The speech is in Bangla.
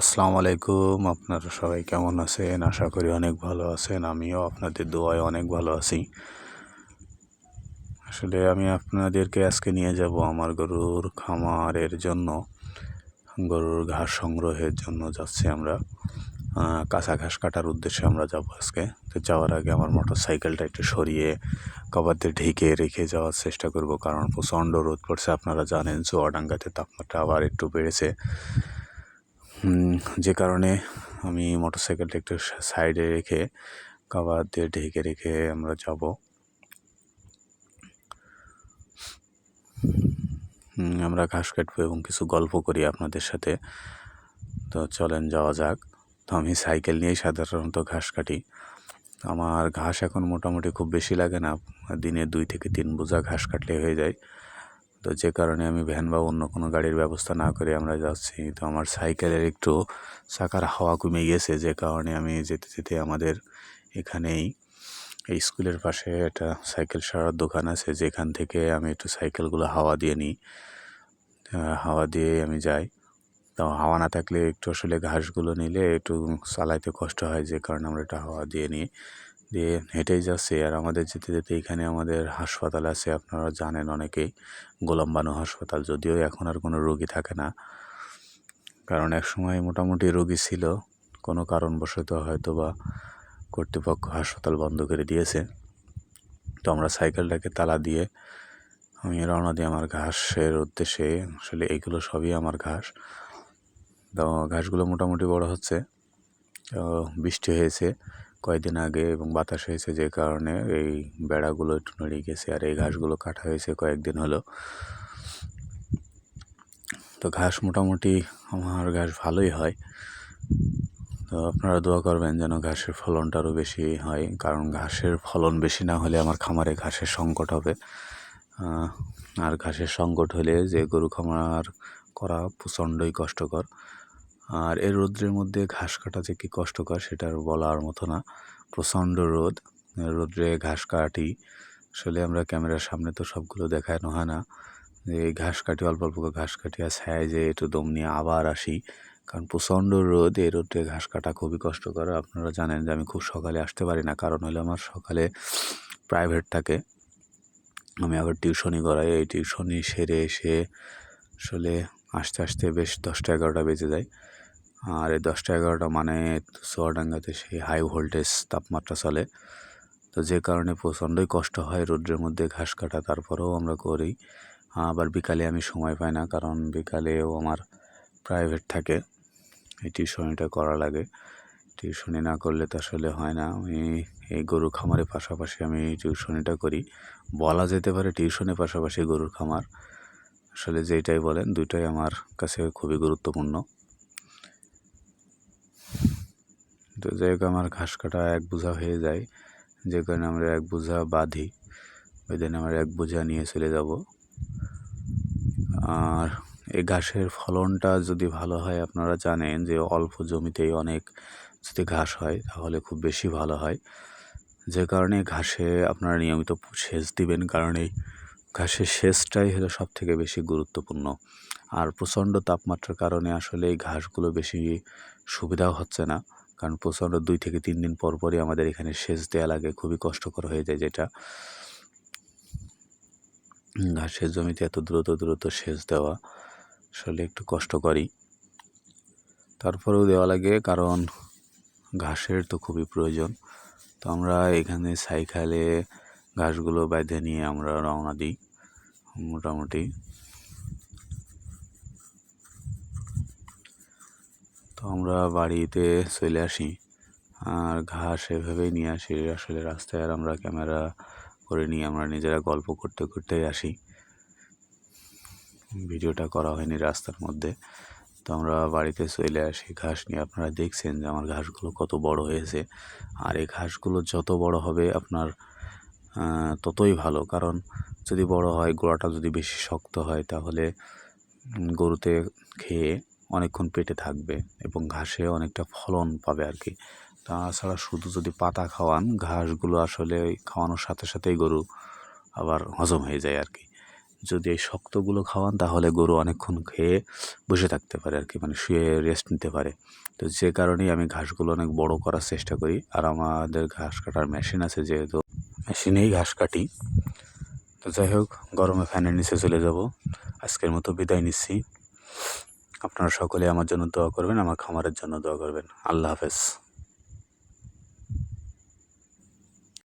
আসসালামু আলাইকুম। আপনারা সবাই কেমন আছেন? আশা করি অনেক ভালো আছেন। আমিও আপনাদের দোয়ায় অনেক ভালো আছি। আসলে আমি আপনাদেরকে আজকে নিয়ে যাব আমার গরুর খামারের জন্য। গরুর ঘাস সংগ্রহের জন্য যাচ্ছি আমরা। কাঁচা ঘাস কাটার উদ্দেশ্যে আমরা যাব আজকে। তো যাওয়ার আগে আমার মোটর সাইকেলটা একটু সরিয়ে কভার দিয়ে ঢেকে রেখে যাওয়ার চেষ্টা করব। কারণ প্রচণ্ড রোদ পড়ছে, আপনারা জানেন, চুয়াডাঙ্গাতে তাপমাত্রা আবার একটু বেড়েছে। যে কারণে আমি মোটরসাইকেলটা একটু সাইডে রেখে, কভার দিয়ে ঢেকে রেখে আমরা যাব। আমরা ঘাস কাটবো এবং কিছু গল্প করি আপনাদের সাথে। তো চলেন যাওয়া যাক। তো আমি সাইকেল নিয়েই সাধারণত ঘাস কাটি। আমার ঘাস এখন মোটামুটি খুব বেশি লাগে না। দিনে দুই থেকে তিন বোঝা ঘাস কাটলে হয়ে যায়। তো যে কারণে আমি ভ্যান বা অন্য কোনো গাড়ির ব্যবস্থা না করে আমরা যাচ্ছি। তো আমার সাইকেলের একটু চাকার হাওয়া কমে গেছে, যে কারণে আমি যেতে যেতে আমাদের এখানেই এই স্কুলের পাশে একটা সাইকেল সারার দোকান আছে, যেখান থেকে আমি একটু সাইকেলগুলো হাওয়া দিয়ে নিই। হাওয়া দিয়ে আমি যাই। তো হাওয়া না থাকলে একটু আসলে ঘাসগুলো নিলে একটু চালাইতে কষ্ট হয়, যে কারণে আমরা এটা হাওয়া দিয়ে নিই। দিয়ে হেঁটেই যাচ্ছি আর আমাদের যেতে যেতে এখানে আমাদের হাসপাতাল আছে, আপনারা জানেন অনেকেই গোলাম বানু হাসপাতাল। যদিও এখন আর কোনো রোগী থাকে না, কারণ এক সময় মোটামুটি রোগী ছিল, কোনো কারণবশত হয়তো বা কর্তৃপক্ষ হাসপাতাল বন্ধ করে দিয়েছে। তো আমরা সাইকেলটাকে তালা দিয়ে আমি রওনা দিই আমার ঘাসের উদ্দেশ্যে। আসলে এইগুলো সবই আমার ঘাস। তো ঘাসগুলো মোটামুটি বড় হচ্ছে বৃষ্টি হয়েছে। কয়েকদিন আগে এবং বাতাস হয়েছে যে কারণে এই বেড়াগুলো একটু নড়ে গেছে আর এই ঘাসগুলো কাটা হয়েছে কয়েকদিন হলো। তো ঘাস মোটামুটি আমার ঘাস ভালোই হয়। তো আপনারা দোয়া করবেন যেন ঘাসের ফলনটা আরও বেশি হয় কারণ ঘাসের ফলন বেশি না হলে আমার খামারে ঘাসের সংকট হবে। আর ঘাসের সংকট হলে যে গরু খামার করা প্রচণ্ডই কষ্টকর। আর এই রৌদ্রের মধ্যে ঘাস কাটা যে কী কষ্টকর সেটা আর বলার মতো না। প্রচণ্ড রোদ, রোদ্রে ঘাস কাটি। আসলে আমরা ক্যামেরার সামনে তো সবগুলো দেখানো হয় না? যে ঘাস কাটি, অল্প অল্প করে ঘাস কাটি আর ছায় যে একটু দম নিয়ে আবার আসি। কারণ প্রচণ্ড রোদ, এই রোদে ঘাস কাটা খুবই কষ্টকর। আপনারা জানেন যে আমি খুব সকালে আসতে পারি না। কারণ হলো আমার সকালে প্রাইভেট থাকে। আমি আবার টিউশনি করাই। এই টিউশনি সেরে এসে আসলে আস্তে আস্তে বেশ দশটা এগারোটা বেজে যায়। আর এই দশটা এগারোটা মানে চুয়াডাঙ্গাতে সেই হাই ভোল্টেজ তাপমাত্রা চলে। তো যে কারণে প্রচণ্ডই কষ্ট হয় রোদ্রের মধ্যে ঘাস কাটা, তারপরেও আমরা করি। আবার বিকালে আমি সময় পাই না, কারণ বিকালেও আমার প্রাইভেট থাকে। এই টিউশনিটা করা লাগে। টিউশনি না করলে তো আসলে হয় না। আমি এই গরু খামারের পাশাপাশি আমি টিউশনিটা করি। বলা যেতে পারে টিউশনের পাশাপাশি গরুর খামার। আসলে যেটাই বলেন, দুইটাই আমার কাছে খুবই গুরুত্বপূর্ণ। তো যাই হোক, আমার ঘাস কাটা এক বোঝা হয়ে যায়। যে কারণে আমরা এক বোঝা বাঁধি। ওই দিন আমরা এক বোঝা নিয়ে চলে যাব। আর এই ঘাসের ফলনটা যদি ভালো হয়, আপনারা জানেন যে অল্প জমিতেই অনেক যদি ঘাস হয়, তাহলে খুব বেশি ভালো হয়। যে কারণে ঘাসে আপনারা নিয়মিত সেচ দিবেন, কারণ এই ঘাসের সেচটাই হলো সব থেকে বেশি গুরুত্বপূর্ণ। আর প্রচণ্ড তাপমাত্রার কারণে আসলে এই ঘাসগুলো বেশি সুবিধাও হচ্ছে না। কারণ প্রচণ্ড দুই থেকে তিন দিন পর পরই আমাদের এখানে সেচ দেওয়া লাগে, খুবই কষ্টকর হয়ে যায় যেটা। ঘাসের জমিতে এত দ্রুত দ্রুত সেচ দেওয়া আসলে একটু কষ্টকরই। তারপরেও দেওয়া লাগে কারণ ঘাসের তো খুবই প্রয়োজন। তো আমরা এখানে সাইকেলে ঘাসগুলো বেঁধে নিয়ে আমরা রওনা দিই, মোটামুটি। তো আমরা বাড়িতে চলে আসি। আর ঘাস এভাবেই নিয়ে আসি, আসলে রাস্তায় আর আমরা ক্যামেরা করে নিয়ে আমরা নিজেরা গল্প করতে করতেই আসি। ভিডিওটা করা হয়নি রাস্তার মধ্যে। তো আমরা বাড়িতে চলে আসি, ঘাস নিয়ে। আপনারা দেখছেন যে আমার ঘাসগুলো কত বড় হয়েছে। আর এই ঘাসগুলো যত বড় হবে আপনার ততই ভালো। কারণ যদি বড় হয়, গোড়াটা যদি বেশি শক্ত হয়, তাহলে গরুতে খেয়ে অনেকক্ষণ পেটে থাকবে এবং ঘাসে অনেকটা ফলন পাবে আর কি। তাছাড়া শুধু যদি পাতা খাওয়ান, ঘাসগুলো আসলে খাওয়ানোর সাথে সাথেই গরু আবার হজম হয়ে যায় আর কি। যদি এই শক্তগুলো খাওয়ান, তাহলে গরু অনেকক্ষণ খেয়ে বসে থাকতে পারে আর কি মানে শুয়ে রেস্ট নিতে পারে। তো যে কারণেই আমি ঘাসগুলো অনেক বড় করার চেষ্টা করি। আর আমাদের ঘাস কাটার মেশিন আছে যেহেতু মেশিনেই ঘাস কাটি। তো যাই হোক, গরমে ফ্যানের নিচে চলে যাব। আজকের মতো বিদায় নিচ্ছি। আপনারা সকলে আমার জন্য দোয়া করবেন আমার খামারের জন্য দোয়া করবেন। আল্লাহ হাফেজ।